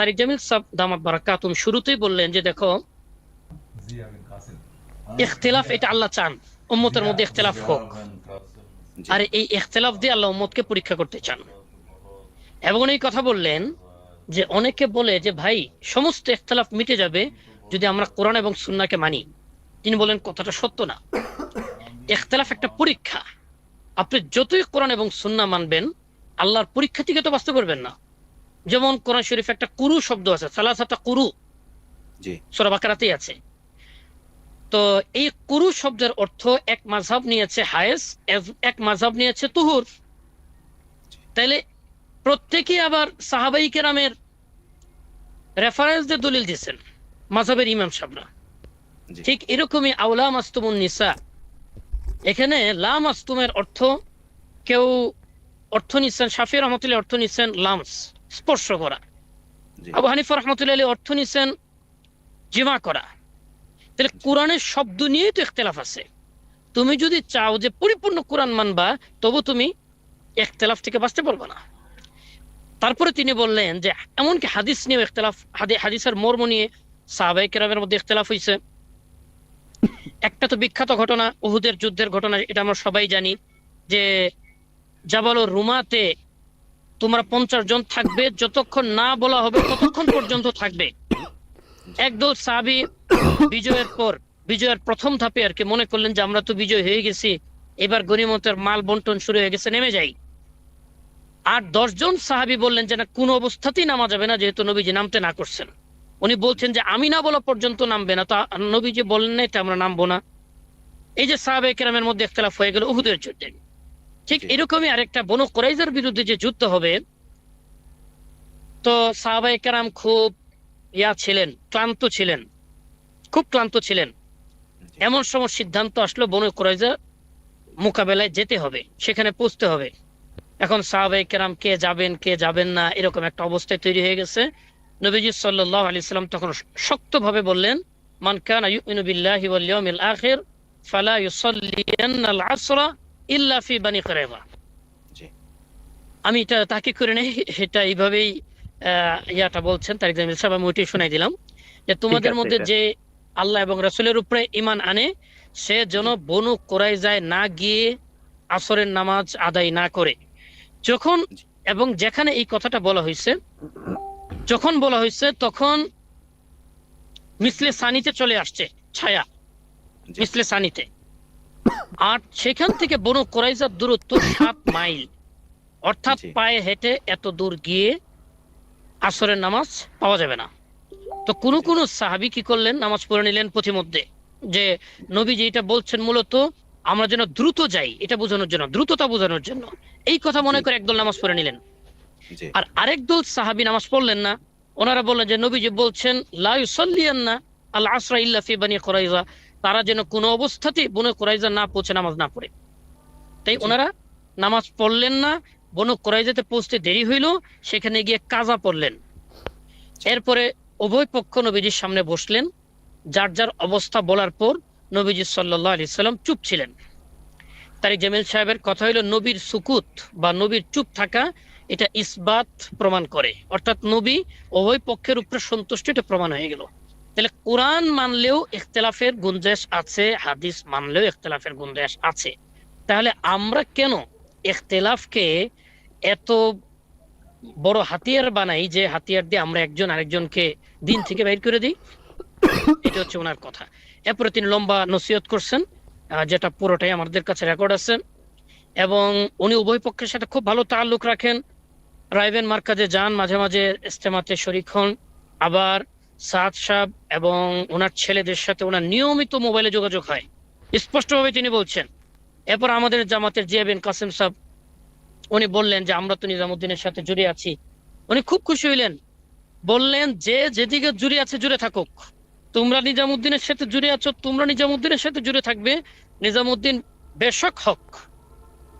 তারিক Jamil sub দামাত বারাকাতুম শুরুতেই বললেন যে দেখো ইখতিলাফ এটা আল্লাহ চান উম্মতের মধ্যে ইখতিলাফ হোক। আর এই ইখতিলাফ দিয়ে আল্লাহ উম্মতকে পরীক্ষা করতে চান। এবং এই কথা বললেন যে অনেকে বলে যে ভাই সমস্ত ইখতিলাফ মিটে যাবে যদি আমরা কোরআন এবং সুন্নাহকে মানি। তিনি বলেন কথাটা সত্য না। ইখতিলাফ একটা পরীক্ষা। আপনি যতই কোরআন এবং সুন্নাহ মানবেন আল্লাহর পরীক্ষা থেকে তো বাঁচতে পারবেন না। যেমন কোরআন শরীফ একটা কুরু শব্দ আছে সালাসাতা কুরু। সোরা বাকারাতেই আছে। তো এই কুরু শব্দের অর্থ এক মাঝাব নিয়েছে হায়েস এক মাঝহাব নিয়েছে তুহুর। তাইলে প্রত্যেকেই আবার সাহাবাই কেরামের রেফারেন্স দিয়ে দলিল দিয়েছেন মাঝহাবের ইমাম সাহরা ঠিক এরকমই আউলা মাস্তুমুন নিসা। এখানে লা মাস্তুমের অর্থ কেউ অর্থ নিচ্ছেন শাফি রহমতুল্লাহ অর্থ নিচ্ছেন লামস। স্পর্শ করা আবু হানিফা রহমতুল্লাহ আলী অর্থ নিচ্ছেন জিমা করা। তাহলে কোরআনের শব্দ নিয়েই তো ইখতলাফ আছে। তুমি যদি চাও যে পরিপূর্ণ কোরআন মানবা তবু তুমি ইখতলাফ থেকে বাঁচতে পারবে না। তারপরে তিনি বললেন যে এমনকি হাদিস নিয়েও ইখতলাফ হাদি- হাদিসের মর্ম নিয়ে সাহাবাই কেরামের মধ্যে ইখতলাফ হয়েছে একটা তো বিখ্যাত ঘটনা উহুদের যুদ্ধের ঘটনা এটা আমরা সবাই জানি যে জাবালুর রুমাতে তোমরা পঞ্চাশ জন থাকবে, যতক্ষণ না বলা হবে ততক্ষণ পর্যন্ত থাকবে। একদল সাহাবি বিজয়ের পর, বিজয়ের প্রথম ধাপে আর কি মনে করলেন যে আমরা তো বিজয় হয়ে গেছি, এবার গনিমতের মাল বন্টন শুরু হয়ে গেছে, নেমে যাই। আর দশজন সাহাবি বললেন যে না, কোনো অবস্থাতেই নামা যাবে না, যেহেতু নবীজি নামতে না করছেন। উনি বলছেন যে, আমি না বলা পর্যন্ত নামবে না। তা নবীজি বললেন না, এটা আমরা নামবো না। এই যে সাহাবে কেরামের মধ্যে একতলাফ হয়ে গেল উহুদের যুদ্ধে। ঠিক এরকমই আরেকটা বনু কোরাইজার বিরুদ্ধে যে যুদ্ধ হবে তো সাহাবাই কেরাম খুব ইয়া ছিলেন ক্লান্ত ছিলেন খুব ক্লান্ত ছিলেন। এমন সময় সিদ্ধান্ত আসলো বনু কোরাইজা মোকাবেলায় যেতে হবে সেখানে পৌঁছতে হবে। এখন সাহাবাই কেরাম কে যাবেন কে যাবেন না এরকম একটা অবস্থায় তৈরি হয়ে গেছে। নবীজি সাল্লাল্লাহু আলাইহি সাল্লাম তখন শক্তভাবে বললেন মান কানা ইউমিনু বিল্লাহি ওয়াল ইয়াউমিল আখির ফালা ইউসাল্লিয়ান্না আল আসরা ইল্লা ফি বানি জি। আমি এটা তাকে করে নেই এটা এইভাবেই ইয়াটা বলছেন তারিক জামিল সাহেব আমি ওইটাই শোনাই দিলাম। যে তোমাদের মধ্যে যে আল্লাহ এবং রাসূলের উপরে ঈমান আনে সে যেন বনু কোরাইজায় না গিয়ে আসরের নামাজ আদায় না করে। যখন এবং যেখানে এই কথাটা বলা হয়েছে যখন বলা হয়েছে তখন মিসলে সানিতে চলে আসছে ছায়া। মিসলে সানিতে। আর সেখান থেকে বনু কোরাইজার দূরত্ব সাত মাইল। অর্থাৎ পায়ে হেঁটে এত দূর গিয়ে আসরের নামাজ পাওয়া যাবে না। তো কোন কোন সাহাবি কি করলেন? নামাজ পড়ে নিলেন পথিমধ্যে। যে নবীজি এটা বলছেন মূলত আমরা যেন দ্রুত যাই এটা বোঝানোর জন্য দ্রুততা বোঝানোর জন্য। এই কথা মনে। করে একদল নামাজ পড়ে নিলেন। আর আরেক দল সাহাবি নামাজ পড়লেন না। ওনারা বললেন যে নবীজি বলছেন লা না আল আসরা ইল্লা ফি বানি কুরাইজা। তারা যেন কোনো অবস্থাতেই বনু কুরাইজা না পৌঁছে নামাজ না পড়ে। তাই ওনারা নামাজ পড়লেন না বনু কুরাইজাতে পৌঁছতে দেরি হইল সেখানে গিয়ে কাজা পড়লেন। এরপরে উভয় পক্ষ নবীজির সামনে বসলেন। যার যার অবস্থা বলার পর নবীজি সাল্লাল্লাহু আলাইহি সাল্লাম চুপ ছিলেন। তারিক জামিল সাহেবের কথা হলো নবীর সুকুত বা নবীর চুপ থাকা এটা ইসবাত প্রমাণ করে। অর্থাৎ নবী উভয় পক্ষের উপরে সন্তুষ্ট এটা প্রমাণ হয়ে গেল। তাহলে কোরআন মানলেও ইখতলাফের গুঞ্জাইশ আছে, হাদিস মানলেও ইখতলাফের গুঞ্জাইশ আছে। তাহলে আমরা কেন ইখতলাফকে এত বড় হাতিয়ার বানাই যে হাতিয়ার দিয়ে আমরা একজন আরেকজনকে দিন থেকে বাইর করে দিই? এটা হচ্ছে ওনার কথা। এরপরে তিনি লম্বা নসিহত করছেন যেটা পুরোটাই আমাদের কাছে রেকর্ড আছে। এবং উনি উভয় পক্ষের সাথে খুব ভালো তাল্লুক রাখেন। রাইভেন মার্কাজে যান, মাঝে মাঝে ইস্তেমাতে শরিক হন। আবার সাদ সাহেব এবং ওনার ছেলেদের সাথে ওনার নিয়মিত মোবাইলে যোগাযোগ হয়। স্পষ্টভাবে তিনি বলছেন, এরপর আমাদের জামাতের জিয়া বিন কাসেম সাহেব উনি বললেন যে, আমরা তো নিজামুদ্দিনের সাথে জুড়ে আছি। উনি খুব খুশি হইলেন। বললেন যে, যেদিকে জুড়ে আছে, জুড়ে থাকুক। তোমরা নিজামুদ্দিনের সাথে জুড়ে আছো, তোমরা নিজামুদ্দিনের সাথে জুড়ে থাকবে। নিজামুদ্দিন বেশক হক।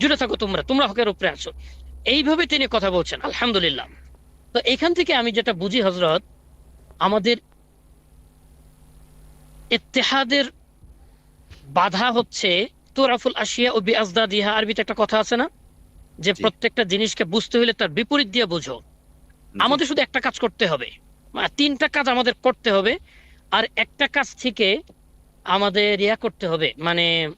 জুড়ে থাকো তোমরা তোমরা হকের উপরে আছো। এইভাবে তিনি কথা বলছেন, আলহামদুলিল্লাহ। তো এখান থেকে আমি যেটা বুঝি হজরত আমাদের ইত্তেহাদের বাধা হচ্ছে তোরাফুল আশিয়া ও বিআজদা দিহা আরবিতে একটা কথা আছে না? যে প্রত্যেকটা জিনিসকে বুঝতে হলে তার বিপরীত দিয়ে বুঝো। আমাদের শুধু একটা কাজ করতে হবে। তিনটা কাজ আমাদের করতে হবে। আর একটা কাজ থেকে আমাদের ইয়া করতে হবে। মানে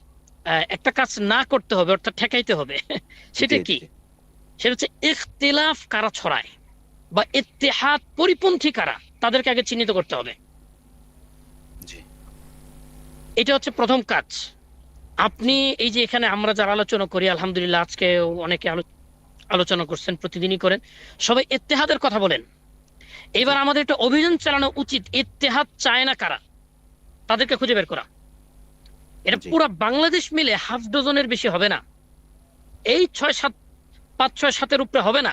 একটা কাজ না করতে হবে অর্থাৎ ঠেকাইতে হবে। সেটা কি? সেটা হচ্ছে ইখতিলাফ কারা ছড়ায়? বা ইত্তেহাদ পরিপন্থী কারা? তাদেরকে আগে চিহ্নিত করতে হবে। এটা হচ্ছে প্রথম কাজ। আপনি এই যে এখানে আমরা যারা আলোচনা করি আলহামদুলিল্লাহ আজকে অনেকে আলোচনা করছেন প্রতিদিনই করেন সবাই ইত্তেহাদের কথা বলেন। এবার আমাদের একটা অভিযান চালানো উচিত ইত্তেহাদ চায় না কারা? তাদেরকে খুঁজে বের করা। এটা। পুরো বাংলাদেশ মিলে হাফ ডজনের বেশি হবে না। এই ছয় সাত পাঁচ ছয় সাতের উপরে হবে না।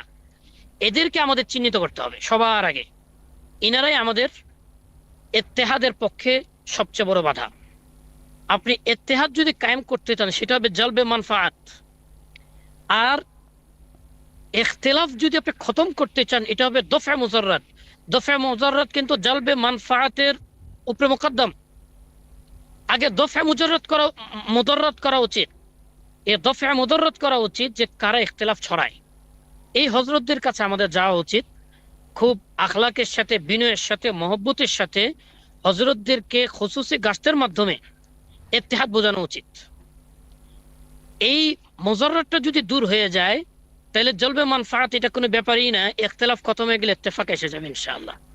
এদেরকে আমাদের চিহ্নিত করতে হবে সবার আগে। ইনারাই আমাদের ইত্তেহাদের পক্ষে সবচেয়ে বড় বাধা। আপনি ইত্তেহাদ যদি কায়েম করতে চান, সেটা হবে জলবে মানফাত আর ইখতিলাফ যদি আপনি খতম করতে চান, এটা হবে দফা মুজাররাত দফা মুজাররাত কিন্তু জলবে মানফাতের উপরে মোকদ্দম। আগে দফা মুজাররাত করা মুদাররাত করা উচিত। এ দফা মুদাররাত করা উচিত যে কারা ইখতিলাফ ছড়ায়। এই হজরতদের কাছে আমাদের যাওয়া উচিত। খুব আখলাকের সাথে, বিনয়ের সাথে, মহব্বতের সাথে হজরতদেরকে খসুসি গাছের মাধ্যমে এতেহাত বোঝানো উচিত। এই মজারটা যদি দূর হয়ে যায়, তাহলে জলবে মানফাত এটা কোনো ব্যাপারই না একতলাফ খতম গেলে এতেফাক এসে যাবে ইনশাআল্লাহ।